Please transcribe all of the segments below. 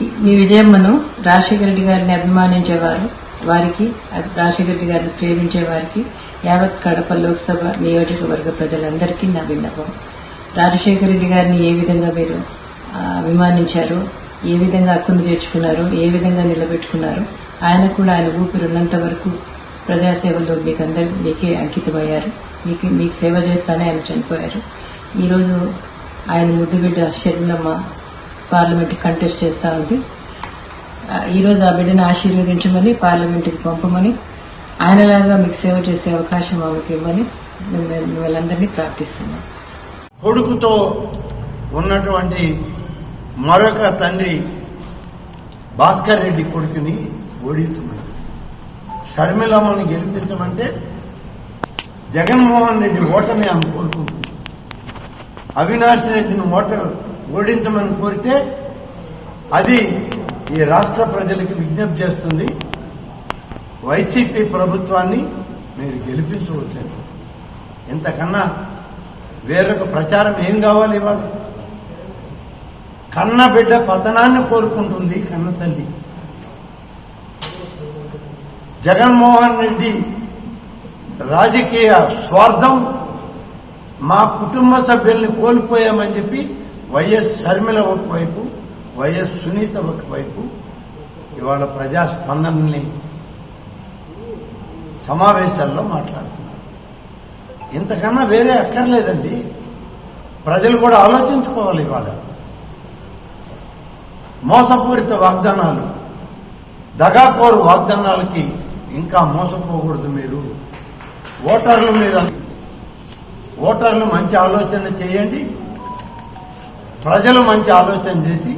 మీ విజయమ్మను రాజశేఖర రెడ్డి గారిని అభిమానించేవారు వారికి రాజశేఖర రెడ్డి గారిని ప్రేమించే వారికి యావత్ కడప లోక్సభ నియోజకవర్గ ప్రజలందరికీ నా విన్నపం. రాజశేఖర రెడ్డి గారిని ఏ విధంగా మీరు అభిమానించారు ఏ విధంగా హక్కును చేర్చుకున్నారు ఏ విధంగా నిలబెట్టుకున్నారు ఆయన కూడా ఆయన ఊపిరున్నంత వరకు ప్రజాసేవలో మీకు అందరు మీకే అంకితమయ్యారు. మీకు మీకు సేవ చేస్తానే ఆయన చనిపోయారు. ఈరోజు ఆయన ముద్దుబిడ్డ షర్మిలమ్మ పార్లమెంట్ కంటెస్ట్ చేస్తా ఉంది. ఈరోజు ఆ బిడ్డను ఆశీర్వదించమని పార్లమెంటుకి పంపమని ఆయనలాగా మీకు సేవ చేసే అవకాశం ఆమెకి ఇవ్వమని మిమ్మల్ని ప్రార్థిస్తున్నాం. కొడుకుతో ఉన్నటువంటి మరొక తండ్రి భాస్కర్ రెడ్డి కొడుకుని ఓడించమని షర్మిలమ్మని గెలిపించమంటే జగన్మోహన్ రెడ్డి ఓటమి ఆమె కోరుకుంటుంది. అవినాష్ రెడ్డిని ఓట ఓడించమని కోరితే అది ఈ రాష్ట్ర ప్రజలకు విజ్ఞప్తి చేస్తుంది. వైసీపీ ప్రభుత్వాన్ని మీరు గెలిపించవచ్చండి. ఇంతకన్నా వేరొక ప్రచారం ఏం కావాలి ఇవాళ? కన్న బిడ్డ పతనాన్ని కోరుకుంటుంది కన్న తల్లి. జగన్మోహన్ రెడ్డి రాజకీయ స్వార్థం మా కుటుంబ సభ్యుల్ని కోల్పోయామని చెప్పి వైఎస్ షర్మిల ఒకవైపు వైఎస్ సునీత ఒకవైపు ఇవాళ ప్రజాస్పందనని సమావేశాల్లో మాట్లాడుతున్నారు. ఇంతకన్నా వేరే అక్కర్లేదండి. ప్రజలు కూడా ఆలోచించుకోవాలి ఇవాళ. మోసపూరిత వాగ్దానాలు దగాకోరు వాగ్దానాలకి ఇంకా మోసపోకూడదు మీరు. ఓటర్ల మీద ఓటర్లు మంచి ఆలోచన చేయండి. ప్రజలు మంచి ఆలోచన చేసి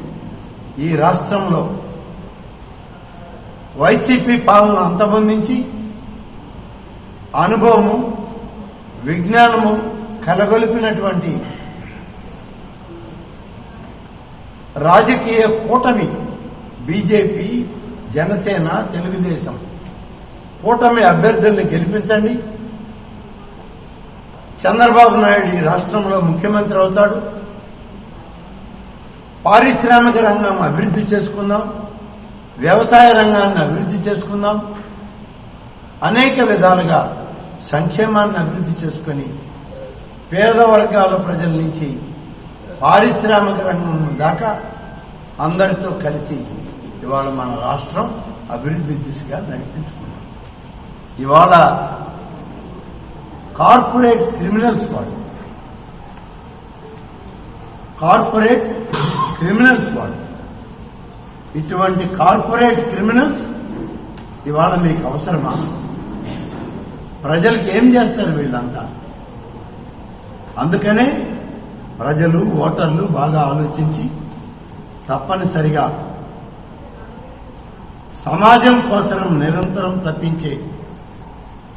ఈ రాష్ట్రంలో వైసీపీ పాలన అంతమొందించి అనుభవము విజ్ఞానము కలగొలిపినటువంటి రాజకీయ కూటమి బీజేపీ జనసేన తెలుగుదేశం కూటమి అభ్యర్థుల్ని గెలిపించండి. చంద్రబాబు నాయుడు ఈ రాష్ట్రంలో ముఖ్యమంత్రి అవుతాడు. పారిశ్రామిక రంగం అభివృద్ధి చేసుకుందాం వ్యవసాయ రంగాన్ని అభివృద్ధి చేసుకుందాం అనేక విధాలుగా సంక్షేమాన్ని అభివృద్ధి చేసుకొని పేద వర్గాల ప్రజల నుంచి పారిశ్రామిక రంగం దాకా అందరితో కలిసి ఇవాళ మన రాష్ట్రం అభివృద్ధి దిశగా నడిపించుకున్నాం. ఇవాళ కార్పొరేట్ క్రిమినల్స్ వాళ్ళు కార్పొరేట్ క్రిమినల్స్ వాళ్ళు. ఇటువంటి కార్పొరేట్ క్రిమినల్స్ ఇవాళ మీకు అవసరమా? ప్రజలకు ఏం చేస్తారు వీళ్ళంతా? అందుకనే ప్రజలు ఓటర్లు బాగా ఆలోచించి తప్పనిసరిగా సమాజం కోసం నిరంతరం తప్పించే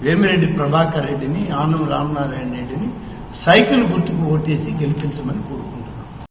వేమిరెడ్డి ప్రభాకర్ రెడ్డిని ఆనం రామనారాయణ రెడ్డిని సైకిల్ గుర్తుకు ఓటేసి గెలిపించమని కోరుకుంటున్నాను